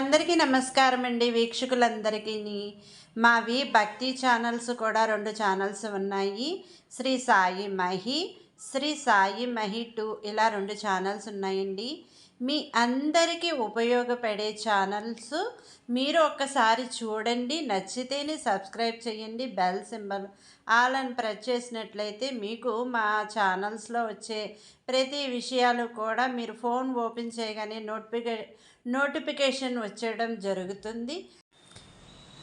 అందరికీ నమస్కారం అండి వీక్షకులందరికీ మావి భక్తి ఛానల్స్ కూడా రెండు ఛానల్స్ ఉన్నాయి. శ్రీ సాయి మహి శ్రీ సాయి మహి టూ ఇలా రెండు ఛానల్స్ ఉన్నాయండి. మీ అందరికీ ఉపయోగపడే ఛానల్స్ మీరు ఒక్కసారి చూడండి. నచ్చితేనే సబ్స్క్రైబ్ చేయండి. బెల్ సింబల్ ఆల్ అని ప్రెస్ చేసినట్లయితే మీకు మా ఛానల్స్లో వచ్చే ప్రతి విషయాలు కూడా మీరు ఫోన్ ఓపెన్ చేయగానే నోటిఫికే నోటిఫికేషన్ వచ్చేయడం జరుగుతుంది.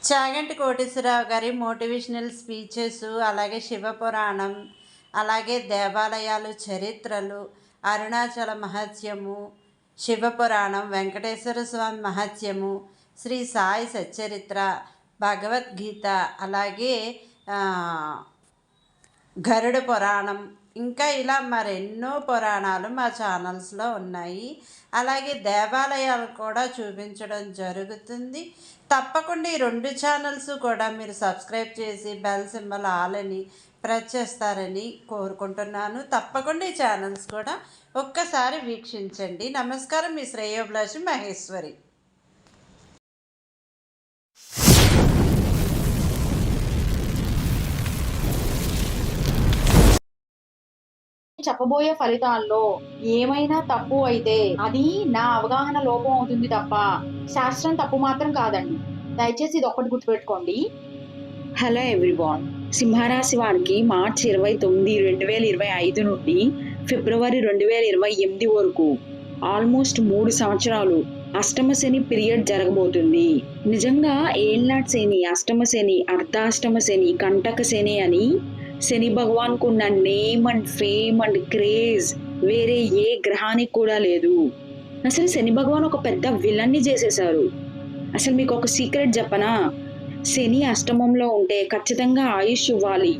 చాగంటి కోటేశ్వరరావు గారి మోటివేషనల్ స్పీచెస్ అలాగే శివపురాణం అలాగే దేవాలయాలు చరిత్రలు అరుణాచల మహత్యము శివపురాణం వెంకటేశ్వర స్వామి మహత్యము శ్రీ సాయి సచ్చరిత్ర భగవద్గీత అలాగే గరుడ పురాణం. ఇంకా ఇలా మరెన్నో పురాణాలు మా ఛానల్స్లో ఉన్నాయి. అలాగే దేవాలయాలు కూడా చూపించడం జరుగుతుంది. తప్పకుండా ఈ రెండు ఛానల్స్ కూడా మీరు సబ్స్క్రైబ్ చేసి బెల్ సింబల్ ఆల్ అని ప్రెస్ చేస్తారని కోరుకుంటున్నాను. తప్పకుండా ఈ ఛానల్స్ కూడా ఒక్కసారి వీక్షించండి. నమస్కారం. మీ శ్రేయోభిలాషి మహేశ్వరి. చెప్పబోయే ఫలితాల్లో ఏమైనా తప్పు అయితే అది నా అవగాహన లోపం అవుతుంది తప్ప శాస్త్రం తప్పు మాత్రం కాదండి. దయచేసి ఇది ఒక్కటి గుర్తుపెట్టుకోండి. హలో ఎవ్రీవాన్ సింహరాశి వారికి మార్చి ఇరవై తొమ్మిది రెండు వేల ఇరవై ఐదు నుండి ఫిబ్రవరి రెండు వేల ఇరవై ఎనిమిది వరకు ఆల్మోస్ట్ మూడు సంవత్సరాలు అష్టమ శని పీరియడ్ జరగబోతుంది. నిజంగా ఏళ్ళనాటి శని అష్టమ శని అర్ధాష్టమ శని కంటక శని అని శని భగవాన్కు ఉన్న name and fame and craze వేరే ఏ గ్రహానికి కూడా లేదు. అసలు శని భగవాన్ ఒక పెద్ద విలన్ని చేసేశారు. అసలు మీకు ఒక సీక్రెట్ చెప్పనా? శని అష్టమంలో ఉంటే ఖచ్చితంగా ఆయుష్ ఇవ్వాలి.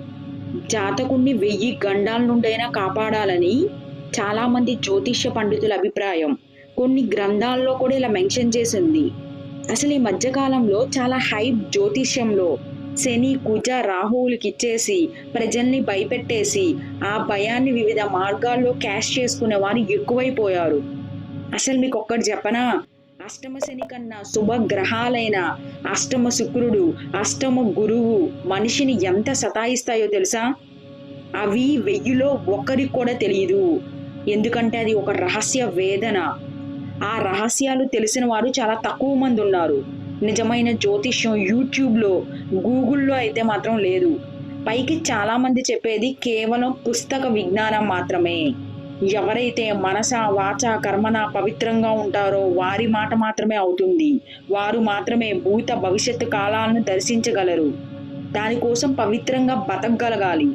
జాతకుణ్ణి వెయ్యి గండాల నుండైనా కాపాడాలని చాలామంది జ్యోతిష్య పండితుల అభిప్రాయం. కొన్ని గ్రంథాల్లో కూడా ఇలా మెన్షన్ చేసింది. అసలు ఈ మధ్యకాలంలో చాలా హైప్ జ్యోతిష్యంలో శని కుజ రాహువులకి ఇచ్చేసి ప్రజల్ని భయపెట్టేసి ఆ భయాన్ని వివిధ మార్గాల్లో క్యాష్ చేసుకునే వారు ఎక్కువైపోయారు. అసలు మీకు ఒక్కటి చెప్పనా? అష్టమ శని కన్నా శుభ గ్రహాలైన అష్టమ శుక్రుడు అష్టమ గురువు మనిషిని ఎంత సతాయిస్తాయో తెలుసా? అవి వెయ్యిలో ఒకరికి కూడా తెలియదు ఎందుకంటే అది ఒక రహస్య వేదన. ఆ రహస్యాలు తెలిసిన వారు చాలా తక్కువ మంది ఉన్నారు. నిజమైన జ్యోతిష్యం యూట్యూబ్లో గూగుల్లో అయితే మాత్రం లేదు. పైకి చాలామంది చెప్పేది కేవలం పుస్తక విజ్ఞానం మాత్రమే. ఎవరైతే మనస వాచ కర్మన పవిత్రంగా ఉంటారో వారి మాట మాత్రమే అవుతుంది. వారు మాత్రమే భూత భవిష్యత్తు కాలాలను దర్శించగలరు. దానికోసం పవిత్రంగా బతకగలగాలి.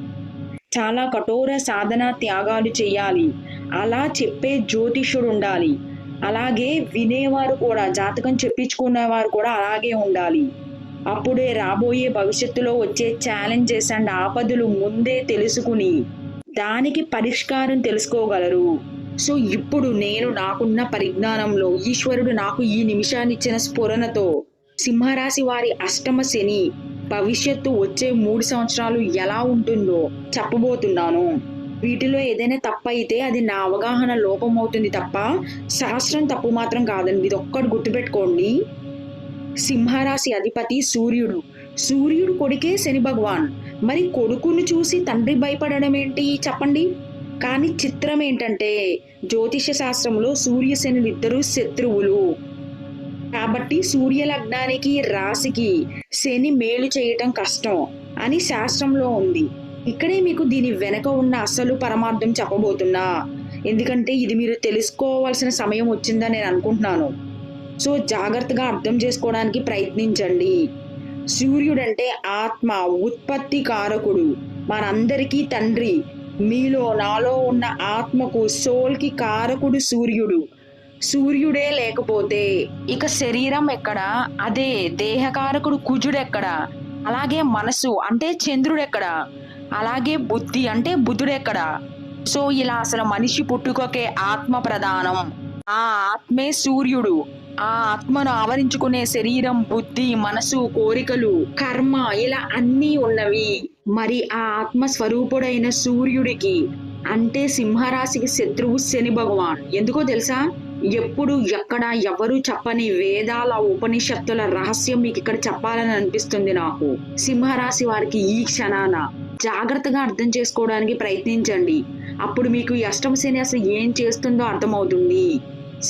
చాలా కఠోర సాధన త్యాగాలు చేయాలి. అలా చెప్పే జ్యోతిష్యుడు ఉండాలి అలాగే వినేవారు కూడా జాతకం చెప్పించుకునేవారు కూడా అలాగే ఉండాలి. అప్పుడే రాబోయే భవిష్యత్తులో వచ్చే ఛాలెంజెస్ అండ్ ఆపదలు ముందే తెలుసుకుని దానికి పరిష్కారం తెలుసుకోగలరు. సో ఇప్పుడు నేను నాకున్న పరిజ్ఞానంలో ఈశ్వరుడు నాకు ఈ నిమిషాన్ని ఇచ్చిన స్ఫురణతో సింహరాశి వారి అష్టమ శని భవిష్యత్తు వచ్చే మూడు సంవత్సరాలు ఎలా ఉంటుందో చెప్పబోతున్నాను. వీటిలో ఏదైనా తప్పు అయితే అది నా అవగాహన లోపం అవుతుంది తప్ప శాస్త్రం తప్పు మాత్రం కాదండి. ఇది ఒక్కటి గుర్తుపెట్టుకోండి. సింహరాశి అధిపతి సూర్యుడు. సూర్యుడు కొడుకే శని భగవాన్. మరి కొడుకును చూసి తండ్రి భయపడడం ఏంటి చెప్పండి? కానీ చిత్రం ఏంటంటే జ్యోతిష శాస్త్రంలో సూర్య శనులు ఇద్దరు శత్రువులు. కాబట్టి సూర్య లగ్నానికి రాశికి శని మేలు చేయటం కష్టం అని శాస్త్రంలో ఉంది. ఇక్కడే మీకు దీని వెనక ఉన్న అసలు పరమార్థం చెప్పబోతున్నా. ఎందుకంటే ఇది మీరు తెలుసుకోవాల్సిన సమయం వచ్చిందని నేను అనుకుంటున్నాను. సో జాగ్రత్తగా అర్థం చేసుకోవడానికి ప్రయత్నించండి. సూర్యుడంటే ఆత్మ ఉత్పత్తి కారకుడు మనందరికీ తండ్రి. మీలో నాలో ఉన్న ఆత్మకు సోల్కి కారకుడు సూర్యుడు. సూర్యుడే లేకపోతే ఇక శరీరం ఎక్కడ? అదే దేహకారకుడు కుజుడెక్కడ? అలాగే మనసు అంటే చంద్రుడెక్కడ? అలాగే బుద్ధి అంటే బుద్ధుడెక్కడ సో ఇలా అసలు మనిషి పుట్టుకకే ఆత్మ ప్రధానం. ఆ ఆత్మే సూర్యుడు. ఆ ఆత్మను ఆవరించుకునే శరీరం బుద్ధి మనసు కోరికలు కర్మ ఇలా అన్నీ ఉన్నవి. మరి ఆ ఆత్మ స్వరూపుడైన సూర్యుడికి అంటే సింహరాశికి శత్రువు శని భగవాన్. ఎందుకో తెలుసా? ఎప్పుడు ఎక్కడ ఎవరు చెప్పని వేదాల ఉపనిషత్తుల రహస్యం మీకు ఇక్కడ చెప్పాలని అనిపిస్తుంది నాకు. సింహరాశి వారికి ఈ క్షణాన జాగ్రత్తగా అర్థం చేసుకోవడానికి ప్రయత్నించండి. అప్పుడు మీకు ఈ అష్టమ శని అసలు ఏం చేస్తుందో అర్థమవుతుంది.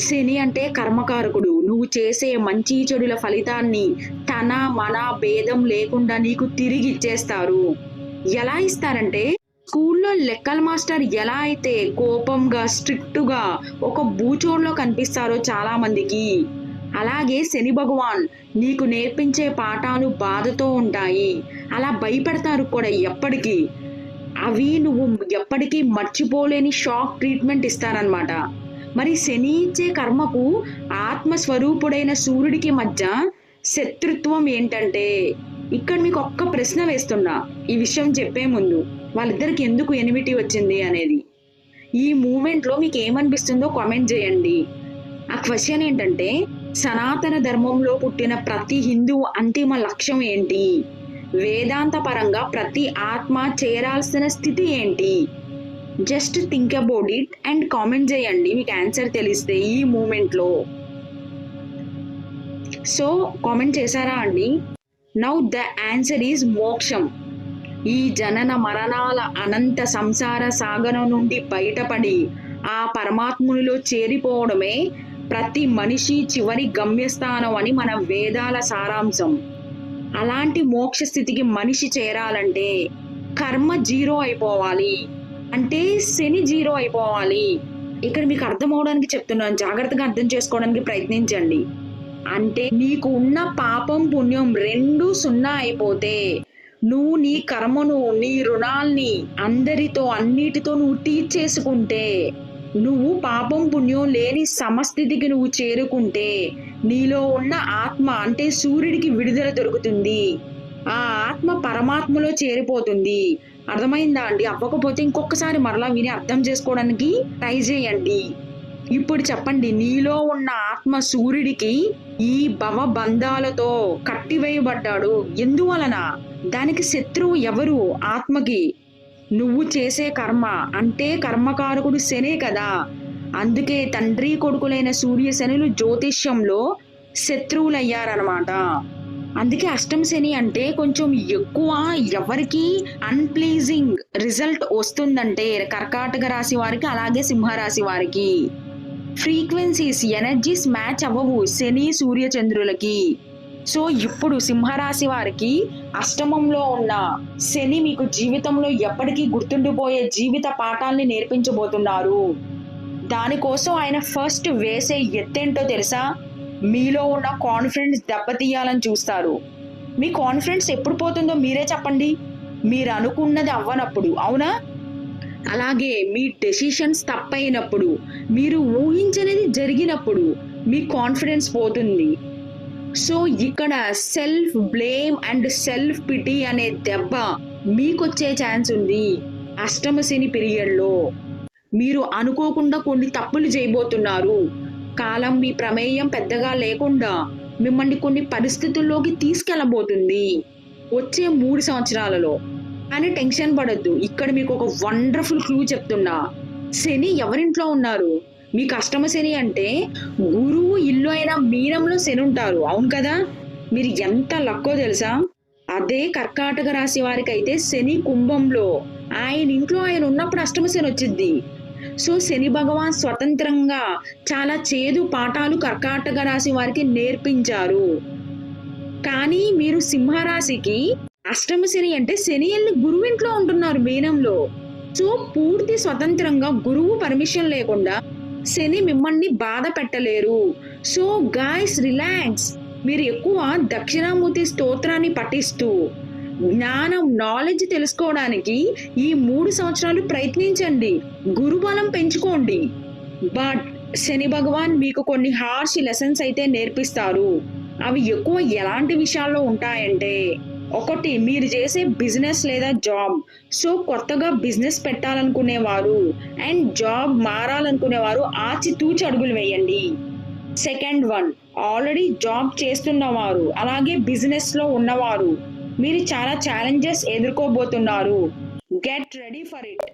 శని అంటే కర్మకారకుడు. నువ్వు చేసే మంచి చెడుల ఫలితాన్ని తన మన భేదం లేకుండా నీకు తిరిగి ఇచ్చేస్తారు. ఎలా ఇస్తారంటే స్కూల్లో లెక్కల మాస్టర్ ఎలా అయితే కోపంగా స్ట్రిక్ట్గా ఒక బూచోడ్లో కనిపిస్తారో చాలా మందికి అలాగే శని భగవాన్ నీకు నేర్పించే పాఠాలు బాధతో ఉంటాయి. అలా భయపెడతారు కూడా ఎప్పటికీ. అవి నువ్వు ఎప్పటికీ మర్చిపోలేని షాక్ ట్రీట్మెంట్ ఇస్తారనమాట మరి శని ఇచ్చే కర్మకు ఆత్మస్వరూపుడైన సూర్యుడికి మధ్య శత్రుత్వం ఏంటంటే ఇక్కడ మీకు ఒక్క ప్రశ్న వేస్తున్నా. ఈ విషయం చెప్పే ముందు వాళ్ళిద్దరికి ఎందుకు ఎనిమిటీ వచ్చింది అనేది. ఈ మూమెంట్లో మీకు ఏమనిపిస్తుందో కామెంట్ చేయండి. ఆ క్వశ్చన్ ఏంటంటే సనాతన ధర్మంలో పుట్టిన ప్రతి హిందువు అంతిమ లక్ష్యం ఏంటి? వేదాంత పరంగా ప్రతి ఆత్మ చేరాల్సిన స్థితి ఏంటి? Just think about it and comment చేయండి మీకు ఆన్సర్ తెలిస్తే ఈ మూమెంట్లో. సో కామెంట్ చేశారా అండి? నౌ ద ఆన్సర్ ఈజ్ మోక్షం. ఈ జనన మరణాల అనంత సంసార సాగరం నుండి బయటపడి ఆ పరమాత్మునిలో చేరిపోవడమే ప్రతి మనిషి చివరి గమ్యస్థానం అని మన వేదాల సారాంశం. అలాంటి మోక్ష స్థితికి మనిషి చేరాలంటే కర్మ జీరో అయిపోవాలి. అంటే శని జీరో అయిపోవాలి. ఇక్కడ మీకు అర్థం అవడానికి చెప్తున్నాను. జాగ్రత్తగా అర్థం చేసుకోవడానికి ప్రయత్నించండి. అంటే నీకు ఉన్న పాపం పుణ్యం రెండు సున్నా అయిపోతే నువ్వు నీ కర్మను నీ రుణాల్ని అందరితో అన్నిటితో నువ్వు తీర్చేసుకుంటే నువ్వు పాపం పుణ్యం లేని సమస్థితికి నువ్వు చేరుకుంటే నీలో ఉన్న ఆత్మ అంటే సూర్యుడికి విడుదల దొరుకుతుంది. ఆ ఆత్మ పరమాత్మలో చేరిపోతుంది. అర్థమైందా అండి? అవ్వకపోతే ఇంకొకసారి మరలా విని అర్థం చేసుకోవడానికి ట్రై చేయండి. ఇప్పుడు చెప్పండి నీలో ఉన్న ఆత్మ సూర్యుడికి ఈ భవ బంధాలతో కట్టివేయబడ్డాడు. ఎందువలన? దానికి శత్రువు ఎవరు? ఆత్మకి. నువ్వు చేసే కర్మ అంటే కర్మకారకుడు శనే కదా. అందుకే తండ్రి కొడుకులైన సూర్యశనులు జ్యోతిష్యంలో శత్రువులయ్యారనమాట అందుకే అష్టం శని అంటే కొంచెం ఎక్కువ ఎవరికి అన్ప్లీజింగ్ రిజల్ట్ వస్తుందంటే కర్కాటక రాశి వారికి అలాగే సింహరాశి వారికి. ఫ్రీక్వెన్సీస్ ఎనర్జీస్ మ్యాచ్ అవ్వవు శని సూర్య చంద్రులకి. సో ఇప్పుడు సింహరాశి వారికి అష్టమంలో ఉన్న శని మీకు జీవితంలో ఎప్పటికీ గుర్తుండిపోయే జీవిత పాఠాల్ని నేర్పించబోతున్నారు. దానికోసం ఆయన ఫస్ట్ వేసే ఎత్తేంటో తెలుసా? మీలో ఉన్న కాన్ఫిడెన్స్ దెబ్బతీయాలని చూస్తారు. మీ కాన్ఫిడెన్స్ ఎప్పుడు పోతుందో మీరే చెప్పండి. మీరు అనుకున్నది అవ్వనప్పుడు అవునా? అలాగే మీ డెసిషన్స్ తప్పైనప్పుడు మీరు ఊహించనిది జరిగినప్పుడు మీ కాన్ఫిడెన్స్ పోతుంది. సో ఇక్కడ self blame and self pity అనే దెబ్బ మీకొచ్చే ఛాన్స్ ఉంది. అష్టమశని పీరియడ్లో. మీరు అనుకోకుండా కొన్ని తప్పులు చేయబోతున్నారు. కాలం మీ ప్రమేయం పెద్దగా లేకుండా మిమ్మల్ని కొన్ని పరిస్థితుల్లోకి తీసుకెళ్ళబోతుంది. వచ్చే మూడు సంవత్సరాలలో. అని టెన్షన్ పడద్దు. ఇక్కడ మీకు ఒక వండర్ఫుల్ క్లూ చెప్తున్నా. శని ఎవరింట్లో ఉన్నారు? మీకు అష్టమ శని అంటే గురువు ఇల్లు అయిన మీనంలో శని ఉంటారు. అవును కదా? మీరు ఎంత లక్కో తెలుసా? అదే కర్కాటక రాశి వారికి అయితే శని కుంభంలో. ఆయన ఇంట్లో ఆయన ఉన్నప్పుడు అష్టమ శని వచ్చింది సో శని భగవాన్ స్వతంత్రంగా చాలా చేదు పాఠాలు కర్కాటక రాశి వారికి నేర్పించారు. కానీ మీరు సింహరాశికి అష్టమ శని అంటే శని వెళ్ళి గురువు ఇంట్లో ఉంటున్నారు మీనంలో. సో పూర్తి స్వతంత్రంగా గురువు పర్మిషన్ లేకుండా శని మిమ్మల్ని బాధ పెట్టలేరు. సో గాయస్ రిలాక్స్ మీరు ఎక్కువ దక్షిణామూర్తి స్తోత్రాన్ని పఠిస్తూ జ్ఞానం నాలెడ్జ్ తెలుసుకోవడానికి ఈ మూడు సంవత్సరాలు ప్రయత్నించండి. గురుబలం పెంచుకోండి. బట్ శని భగవాన్ మీకు కొన్ని హార్ష్ లెసన్స్ అయితే నేర్పిస్తారు. అవి ఎక్కువ ఎలాంటి విషయాల్లో ఉంటాయంటే ఒకటి మీరు చేసే బిజినెస్ లేదా జాబ్. సో కొత్తగా బిజినెస్ పెట్టాలనుకునేవారు అండ్ జాబ్ మారాలనుకునేవారు ఆచితూచి అడుగులు వేయండి. సెకండ్ వన్ ఆల్రెడీ జాబ్ చేస్తున్నవారు అలాగే బిజినెస్లో ఉన్నవారు మీరు చాలా challenges ఎదుర్కోబోతున్నారు. Get ready for it.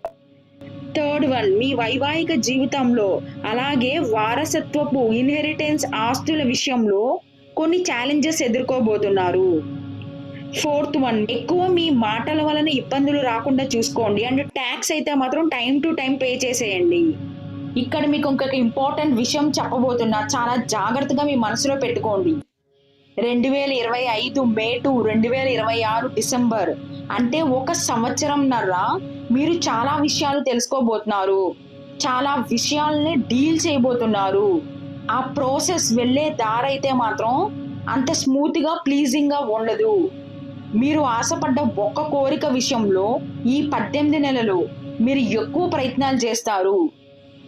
Third one మీ వైవాహిక జీవితంలో అలాగే వారసత్వపు ఇన్హెరిటెన్స్ ఆస్తుల విషయంలో కొన్ని ఛాలెంజెస్ ఎదుర్కోబోతున్నారు. Fourth one. ఎక్కువ మీ మాటల వలన ఇబ్బందులు రాకుండా చూసుకోండి. అండ్ ట్యాక్స్ అయితే మాత్రం టైం టు టైం పే చేసేయండి. ఇక్కడ మీకు ఇంకొక ఇంపార్టెంట్ విషయం చెప్పబోతున్నా. చాలా జాగ్రత్తగా మీ మనసులో పెట్టుకోండి. రెండు వేల ఇరవై ఐదు మే టు రెండు వేల ఇరవై ఆరు డిసెంబర్. అంటే ఒక సంవత్సరంన్నర మీరు చాలా విషయాలు తెలుసుకోబోతున్నారు. చాలా విషయాలని డీల్ చేయబోతున్నారు. ఆ ప్రాసెస్ వెళ్ళే దారైతే మాత్రం అంత స్మూత్గా ప్లీజింగ్గా ఉండదు. మీరు ఆశపడ్డ ఒక్క కోరిక విషయంలో ఈ పద్దెనిమిది నెలలు మీరు ఎక్కువ ప్రయత్నాలు చేస్తారు.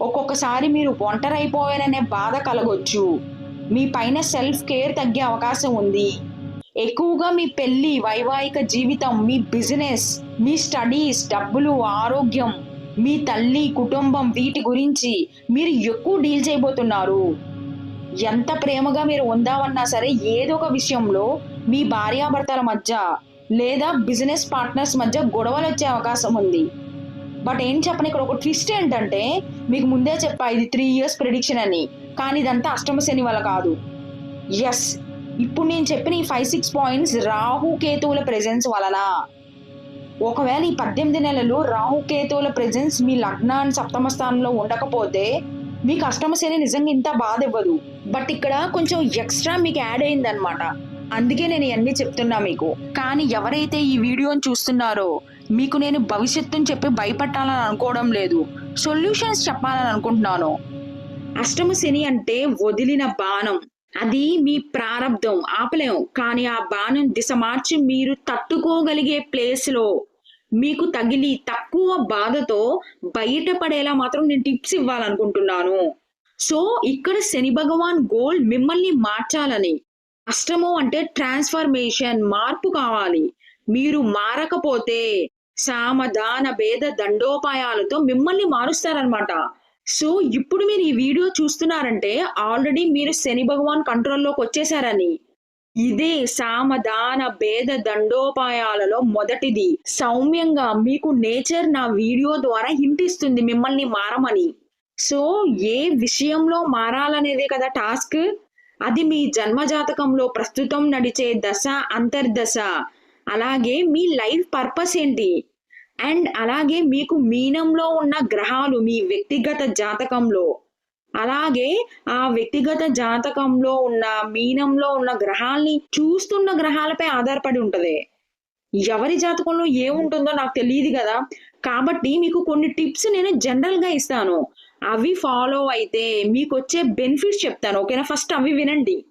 ఒక్కొక్కసారి మీరు ఒంటరైపోయారనే బాధ కలగొచ్చు. మీ పైన సెల్ఫ్ కేర్ తగ్గే అవకాశం ఉంది. ఎక్కువగా మీ పెళ్ళి వైవాహిక జీవితం మీ బిజినెస్ మీ స్టడీస్ డబ్బులు ఆరోగ్యం మీ తల్లి కుటుంబం వీటి గురించి మీరు ఎక్కువ డీల్ చేయబోతున్నారు. ఎంత ప్రేమగా మీరు ఉందామన్నా సరే ఏదో ఒక విషయంలో మీ భార్యాభర్తల మధ్య లేదా బిజినెస్ పార్ట్నర్స్ మధ్య గొడవలు వచ్చే అవకాశం ఉంది. బట్ ఏం చెప్పని ఇక్కడ ఒక ట్విస్ట్ ఏంటంటే మీకు ముందే చెప్పా ఇది త్రీ ఇయర్స్ ప్రిడిక్షన్ అని. కానీ ఇదంతా అష్టమ శని వల్ల కాదు. ఎస్ ఇప్పుడు నేను చెప్పిన ఈ ఫైవ్ సిక్స్ పాయింట్స్ రాహు కేతువుల ప్రెజెన్స్ వలన. ఒకవేళ ఈ పద్దెనిమిది నెలలు రాహు కేతువుల ప్రెజెన్స్ మీ లగ్నాన్ని సప్తమ స్థానంలో ఉండకపోతే మీకు అష్టమ నిజంగా ఇంత బాధ ఇవ్వదు బట్ ఇక్కడ కొంచెం ఎక్స్ట్రా మీకు యాడ్ అయిందనమాట అందుకే నేను ఇవన్నీ చెప్తున్నా మీకు. కానీ ఎవరైతే ఈ వీడియోని చూస్తున్నారో మీకు నేను భవిష్యత్తుని చెప్పి భయపెట్టాలని అనుకోవడం లేదు. సొల్యూషన్స్ చెప్పాలని అనుకుంటున్నాను. అష్టమ శని అంటే వదిలిన బాణం. అది మీ ప్రారంధం ఆపలేం. కానీ ఆ బాణం దిశ మార్చి మీరు తట్టుకోగలిగే ప్లేస్లో మీకు తగిలి తక్కువ బాధతో బయటపడేలా మాత్రం నేను టిప్స్ ఇవ్వాలనుకుంటున్నాను. సో ఇక్కడ శని భగవాన్ గోల్ మిమ్మల్ని మార్చాలని. అష్టమం అంటే ట్రాన్స్ఫర్మేషన్ మార్పు కావాలి. మీరు మారకపోతే సామధాన భేద దండోపాయాలతో మిమ్మల్ని మారుస్తారనమాట సో ఇప్పుడు మీరు ఈ వీడియో చూస్తున్నారంటే ఆల్రెడీ మీరు శని భగవాన్ కంట్రోల్లోకి వచ్చేసారని. ఇదే సామధాన భేద దండోపాయాలలో మొదటిది. సౌమ్యంగా మీకు నేచర్ నా వీడియో ద్వారా హింటిస్తుంది మిమ్మల్ని మారమని. సో ఏ విషయంలో మారాలనేదే కదా టాస్క్? అది మీ జన్మజాతకంలో ప్రస్తుతం నడిచే దశ అంతర్దశ. అలాగే మీ లైఫ్ పర్పస్ ఏంటి? అండ్ అలాగే మీకు మీనంలో ఉన్న గ్రహాలు మీ వ్యక్తిగత జాతకంలో. అలాగే ఆ వ్యక్తిగత జాతకంలో ఉన్న మీనంలో ఉన్న గ్రహాల్ని చూస్తున్న గ్రహాలపై ఆధారపడి ఉంటుంది. ఎవరి జాతకంలో ఏముంటుందో నాకు తెలియదు కదా. కాబట్టి మీకు కొన్ని టిప్స్ నేను జనరల్గా ఇస్తాను. అవి ఫాలో అయితే మీకు వచ్చే బెనిఫిట్స్ చెప్తాను ఓకేనా? ఫస్ట్ అవి వినండి.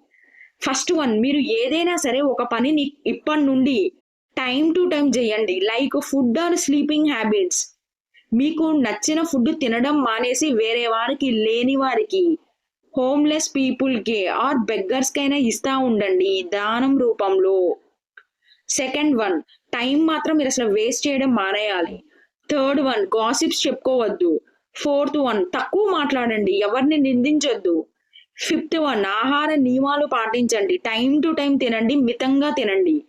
ఫస్ట్ వన్ మీరు ఏదైనా సరే ఒక పనిని ఇప్పటి నుండి టైం టు టైం చేయండి. Like food or sleeping habits. మీకు నచ్చిన ఫుడ్ తినడం మానేసి వేరే వారికి లేని వారికి హోమ్లెస్ పీపుల్కి ఆర్ బెగ్గర్స్కైనా ఇస్తా ఉండండి దానం రూపంలో. సెకండ్ వన్ టైం మాత్రం మీరు అసలు వేస్ట్ చేయడం మానేయాలి. థర్డ్ వన్ గాసిప్స్ చెప్పుకోవద్దు. ఫోర్త్ వన్ తక్కువ మాట్లాడండి ఎవరిని నిందించొద్దు. ఫిఫ్త్ వన్ ఆహార నియమాలు పాటించండి టైం టు టైం తినండి మితంగా తినండి.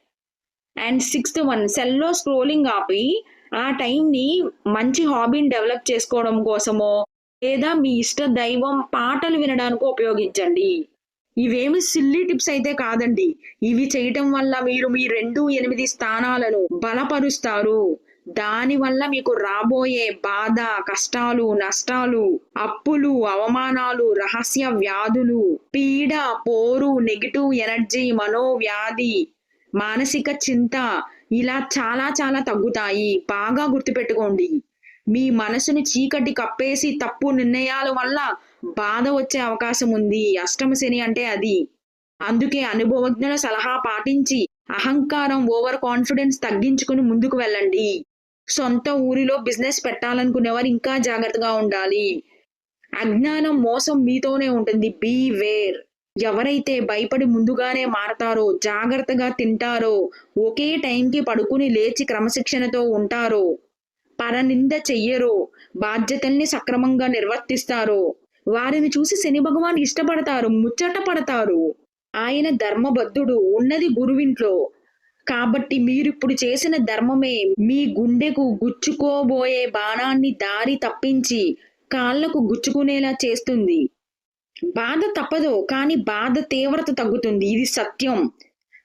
అండ్ సిక్స్త్ వన్ సెల్లో స్క్రోలింగ్ ఆపి ఆ టైంని మంచి హాబీని డెవలప్ చేసుకోవడం కోసమో లేదా మీ ఇష్ట దైవం పాటలు వినడానికి ఉపయోగించండి. ఇవేమి సిల్లీ టిప్స్ అయితే కాదండి. ఇవి చేయటం వల్ల మీరు మీ రెండు ఎనిమిది స్థానాలను బలపరుస్తారు. దాని వల్ల మీకు రాబోయే బాధ కష్టాలు నష్టాలు అప్పులు అవమానాలు రహస్య వ్యాధులు పీడ పోరు నెగిటివ్ ఎనర్జీ మనోవ్యాధి మానసిక చింత ఇలా చాలా చాలా తగ్గుతాయి. బాగా గుర్తుపెట్టుకోండి. మీ మనసును చీకటి కప్పేసి తప్పు నిర్ణయాల వల్ల బాధ వచ్చే అవకాశం ఉంది. అష్టమ శని అంటే అది. అందుకే అనుభవజ్ఞుల సలహా పాటించి అహంకారం ఓవర్ కాన్ఫిడెన్స్ తగ్గించుకుని ముందుకు వెళ్ళండి. సొంత ఊరిలో బిజినెస్ పెట్టాలనుకునేవారు ఇంకా జాగ్రత్తగా ఉండాలి. అజ్ఞానం మోసం మీతోనే ఉంటుంది. Beware. ఎవరైతే భయపడి ముందుగానే మారతారో జాగ్రత్తగా తింటారో ఒకే టైంకి పడుకుని లేచి క్రమశిక్షణతో ఉంటారో పరనింద చెయ్యరో బాధ్యతల్ని సక్రమంగా నిర్వర్తిస్తారో వారిని చూసి శని భగవాన్ ఇష్టపడతారు ముచ్చట పడతారు. ఆయన ధర్మబద్ధుడు ఉన్నది గురువింట్లో. కాబట్టి మీరు ఇప్పుడు చేసిన ధర్మమే మీ గుండెకు గుచ్చుకోబోయే బాణాన్ని దారి తప్పించి కాళ్ళకు గుచ్చుకునేలా చేస్తుంది. బాధ తప్పదు కానీ బాధ తీవ్రత తగ్గుతుంది. ఇది సత్యం.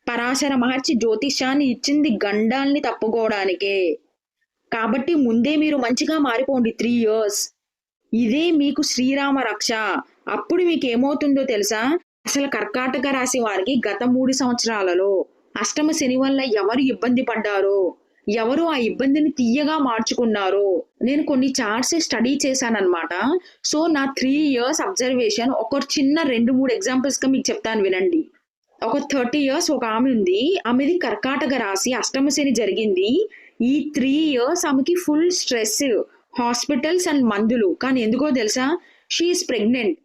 పరాశర మహర్షి జ్యోతిష్యాన్ని ఇచ్చింది గండాల్ని తప్పుకోవడానికే. కాబట్టి ముందే మీరు మంచిగా మారిపోండి త్రీ ఇయర్స్ ఇదే మీకు శ్రీరామ రక్ష. అప్పుడు మీకు ఏమవుతుందో తెలుసా? అసలు కర్కాటక రాశి వారికి గత మూడు సంవత్సరాలలో అష్టమ శని వల్ల ఎవరు ఇబ్బంది పడ్డారో? ఎవరు ఆ ఇబ్బందిని తీయగా మార్చుకున్నారో? నేను కొన్ని చార్ట్స్ స్టడీ చేశానమాట సో నా త్రీ ఇయర్స్ అబ్జర్వేషన్ ఒక చిన్న రెండు మూడు ఎగ్జాంపుల్స్గా మీకు చెప్తాను వినండి. ఒక థర్టీ ఇయర్స్ ఒక ఆమె ఉంది. ఆమెది కర్కాటక రాశి అష్టమశని జరిగింది. ఈ త్రీ ఇయర్స్ ఆమెకి ఫుల్ స్ట్రెస్ హాస్పిటల్స్ అండ్ మందులు. కానీ ఎందుకో తెలుసా? షీఈస్ ప్రెగ్నెంట్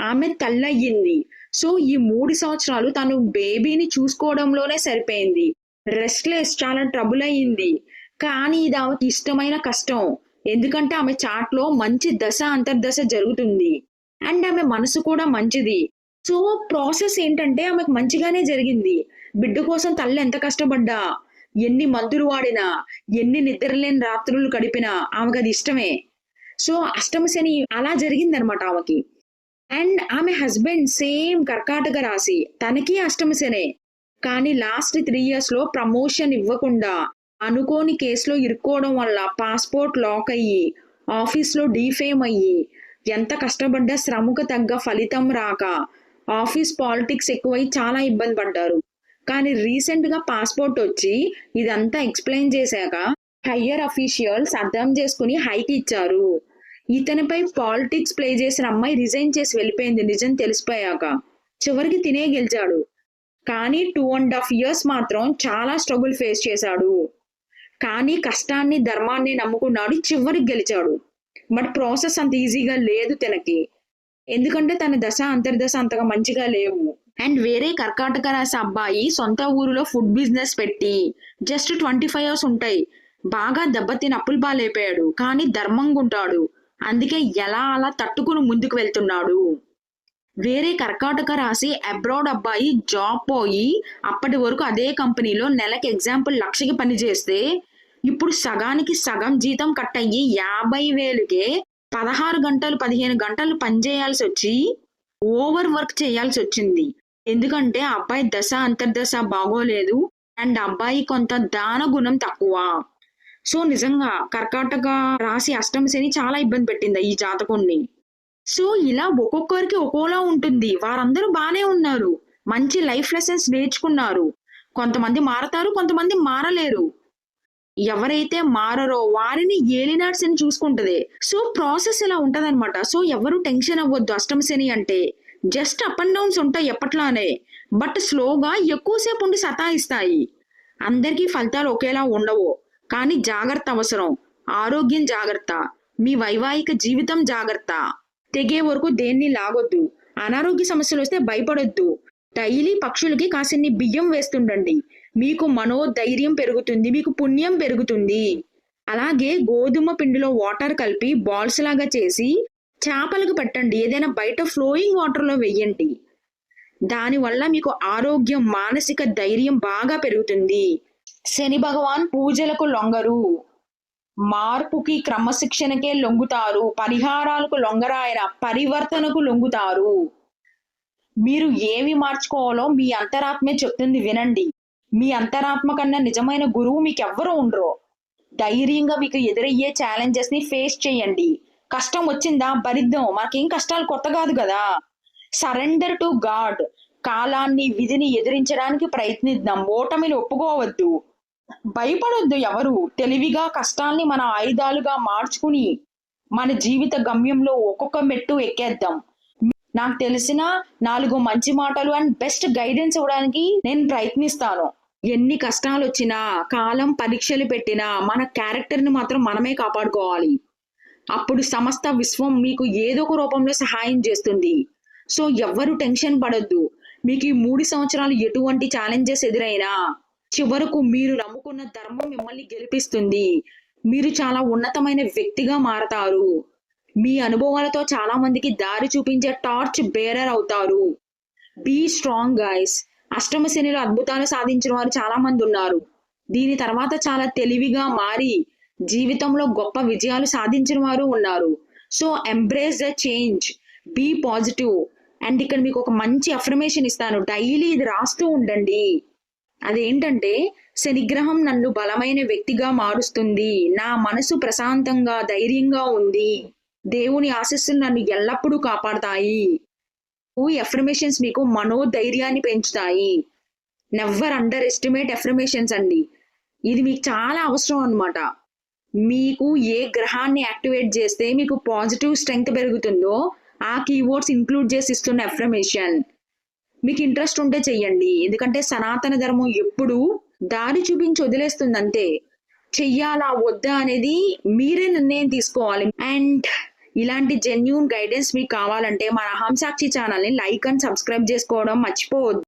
ఆమె తల్లయ్యింది. సో ఈ మూడు సంవత్సరాలు తను బేబీని చూసుకోవడంలోనే సరిపోయింది. రెస్ట్లెస్ చాలా ట్రబుల్ అయ్యింది. కానీ ఇది ఆమెకి ఇష్టమైన కష్టం. ఎందుకంటే ఆమె చాట్లో మంచి దశ అంతర్దశ జరుగుతుంది. అండ్ ఆమె మనసు కూడా మంచిది. సో ప్రాసెస్ ఏంటంటే ఆమెకు మంచిగానే జరిగింది. బిడ్డ కోసం తల్లి ఎంత కష్టపడ్డా? ఎన్ని మందులు వాడినా? ఎన్ని నిద్రలేని రాత్రులు గడిపినా? ఆమెకు అది ఇష్టమే. సో అష్టమ శని అలా జరిగిందనమాట ఆమెకి. అండ్ ఆమె హస్బెండ్ సేమ్ కర్కాటక రాశి. తనకి అష్టమ శనే. కానీ లాస్ట్ త్రీ ఇయర్స్లో ప్రమోషన్ ఇవ్వకుండా అనుకోని కేసులో ఇరుక్కోవడం వల్ల పాస్పోర్ట్ లాక్ అయ్యి ఆఫీస్లో డీఫేమ్ అయ్యి ఎంత కష్టపడ్డా శ్రమకు తగ్గ ఫలితం రాక ఆఫీస్ పాలిటిక్స్ ఎక్కువై చాలా ఇబ్బంది పడ్డారు. కానీ రీసెంట్గా పాస్పోర్ట్ వచ్చి ఇదంతా ఎక్స్ప్లెయిన్ చేశాక హయ్యర్ అఫీషియల్స్ అర్థం చేసుకుని హైక్ ఇచ్చారు. ఇతనిపై పాలిటిక్స్ ప్లే చేసిన అమ్మాయి రిజైన్ చేసి వెళ్ళిపోయింది నిజం తెలిసిపోయాక. చివరికి తినే గెలిచాడు. కానీ టూ అండ్ హాఫ్ ఇయర్స్ మాత్రం చాలా స్ట్రగుల్ ఫేస్ చేశాడు. కానీ కష్టాన్ని ధర్మాన్ని నమ్ముకున్నాడు చివరికి గెలిచాడు. బట్ ప్రాసెస్ అంత ఈజీగా లేదు తనకి. ఎందుకంటే తన దశ అంతర్దశ అంతగా మంచిగా లేవు. అండ్ వేరే కర్కాటక రాశి అబ్బాయి సొంత ఊరిలో ఫుడ్ బిజినెస్ పెట్టి జస్ట్ ట్వంటీ ఫైవ్ అవర్స్ ఉంటాయి. బాగా దెబ్బతిని అప్పులు బాలైపోయాడు కానీ ధర్మంగా ఉంటాడు. అందుకే ఎలా అలా తట్టుకుని ముందుకు వెళ్తున్నాడు. వేరే కర్కాటక రాసి అబ్రాడ్ అబ్బాయి జాబ్ పోయి అప్పటి వరకు అదే కంపెనీలో నెలకి ఎగ్జాంపుల్ లక్షకి పనిచేస్తే ఇప్పుడు సగానికి సగం జీతం కట్ అయ్యి యాభై వేలుకే పదహారు గంటలు పదిహేను గంటలు పనిచేయాల్సి వచ్చి ఓవర్ వర్క్ చేయాల్సి వచ్చింది. ఎందుకంటే అబ్బాయి దశ అంతర్దశ బాగోలేదు. అండ్ అబ్బాయి కొంత దాన గుణం తక్కువ. సో నిజంగా కర్కాటక రాశి అష్టమ శని చాలా ఇబ్బంది పెట్టింది ఈ జాతకుణ్ణి. సో ఇలా ఒక్కొక్కరికి ఒక్కోలా ఉంటుంది. వారందరూ బాగానే ఉన్నారు. మంచి లైఫ్ లెసన్స్ నేర్చుకున్నారు. కొంతమంది మారతారు కొంతమంది మారలేరు. ఎవరైతే మారరో వారిని ఏలినాడ్స్ అని చూసుకుంటది. సో ప్రాసెస్ ఇలా ఉంటదన్నమాట. సో ఎవరు టెన్షన్ అవ్వద్దు. అష్టమశని అంటే జస్ట్ అప్ అండ్ డౌన్స్ ఉంటాయి ఎప్పట్లానే. బట్ స్లోగా ఎక్కువసేపు ఉండి సతాయిస్తాయి. అందరికీ ఫలితాలు ఒకేలా ఉండవు. కానీ జాగ్రత్త అవసరం. ఆరోగ్యం జాగ్రత్త. మీ వైవాహిక జీవితం జాగ్రత్త. తెగే వరకు దేన్ని లాగొద్దు. అనారోగ్య సమస్యలు వస్తే భయపడొద్దు. డైలీ పక్షులకి కాసిన్ని బియ్యం వేస్తుండండి. మీకు మనోధైర్యం పెరుగుతుంది మీకు పుణ్యం పెరుగుతుంది. అలాగే గోధుమ పిండిలో వాటర్ కలిపి బాల్స్ లాగా చేసి చేపలకు పెట్టండి. ఏదైనా బయట ఫ్లోయింగ్ వాటర్లో వెయ్యండి దానివల్ల మీకు ఆరోగ్యం మానసిక ధైర్యం బాగా పెరుగుతుంది. శని భగవాన్ పూజలకు లొంగరు. మార్పుకి క్రమశిక్షణకే లొంగుతారు పరిహారాలకు లొంగరాయన పరివర్తనకు లొంగుతారు. మీరు ఏమి మార్చుకోవాలో మీ అంతరాత్మే చెప్తుంది వినండి. మీ అంతరాత్మ కన్నా నిజమైన గురువు మీకు ఎవ్వరూ ఉండరు. ధైర్యంగా మీకు ఎదురయ్యే ఛాలెంజెస్ని ఫేస్ చేయండి. కష్టం వచ్చిందా? భరిద్దాం మనకేం కష్టాలు కొత్త కాదు కదా. సరెండర్ టు గాడ్ కాలాన్ని విధిని ఎదిరించడానికి ప్రయత్నిద్దాం. ఓటమిని ఒప్పుకోవద్దు. భయపడొద్దు ఎవరు. తెలివిగా కష్టాల్ని మన ఆయుధాలుగా మార్చుకుని మన జీవిత గమ్యంలో ఒక్కొక్క మెట్టు ఎక్కేద్దాం. నాకు తెలిసిన నాలుగు మంచి మాటలు అండ్ బెస్ట్ గైడెన్స్ ఇవ్వడానికి నేను ప్రయత్నిస్తాను. ఎన్ని కష్టాలు వచ్చినా కాలం పరీక్షలు పెట్టినా మన క్యారెక్టర్ని మాత్రం మనమే కాపాడుకోవాలి. అప్పుడు సమస్త విశ్వం మీకు ఏదో ఒక రూపంలో సహాయం చేస్తుంది. సో ఎవ్వరు టెన్షన్ పడొద్దు. మీకు ఈ మూడు సంవత్సరాలు ఎటువంటి ఛాలెంజెస్ ఎదురైనా చివరకు మీరు నమ్ముకున్న ధర్మం మిమ్మల్ని గెలిపిస్తుంది. మీరు చాలా ఉన్నతమైన వ్యక్తిగా మారతారు. మీ అనుభవాలతో చాలా మందికి దారి చూపించే టార్చ్ బేరర్ అవుతారు. బీ స్ట్రాంగ్ గైస్ అష్టమ శనిలో అద్భుతాలు సాధించిన వారు చాలా మంది ఉన్నారు. దీని తర్వాత చాలా తెలివిగా మారి జీవితంలో గొప్ప విజయాలు సాధించిన వారు ఉన్నారు. So embrace the change be positive and ఇక్కడ మీకు ఒక మంచి అఫర్మేషన్ ఇస్తాను. డైలీ ఇది రాస్తూ ఉండండి. అదేంటంటే శనిగ్రహం నన్ను బలమైన వ్యక్తిగా మారుస్తుంది. నా మనసు ప్రశాంతంగా ధైర్యంగా ఉంది. దేవుని ఆశస్సులు నన్ను ఎల్లప్పుడూ కాపాడతాయి. ఈ ఎఫర్మేషన్స్ మీకు మనోధైర్యాన్ని పెంచుతాయి. నెవర్ అండర్ ఎస్టిమేట్ ఎఫర్మేషన్స్ అండి. ఇది మీకు చాలా అవసరం అనమాట మీకు ఏ గ్రహాన్ని యాక్టివేట్ చేస్తే మీకు పాజిటివ్ స్ట్రెంగ్త్ పెరుగుతుందో ఆ కీవర్డ్స్ ఇంక్లూడ్ చేసి ఇస్తున్న ఎఫర్మేషన్ మీకు ఇంట్రెస్ట్ ఉంటే చెయ్యండి. ఎందుకంటే సనాతన ధర్మం ఎప్పుడు దారి చూపించి వదిలేస్తుంది అంతే చెయ్యాలా వద్దా అనేది మీరే నిర్ణయం తీసుకోవాలి. అండ్ ఇలాంటి జెన్యున్ గైడెన్స్ మీకు కావాలంటే మన హంసాక్షి ఛానల్ని లైక్ అండ్ సబ్స్క్రైబ్ చేసుకోవడం మర్చిపోవద్దు.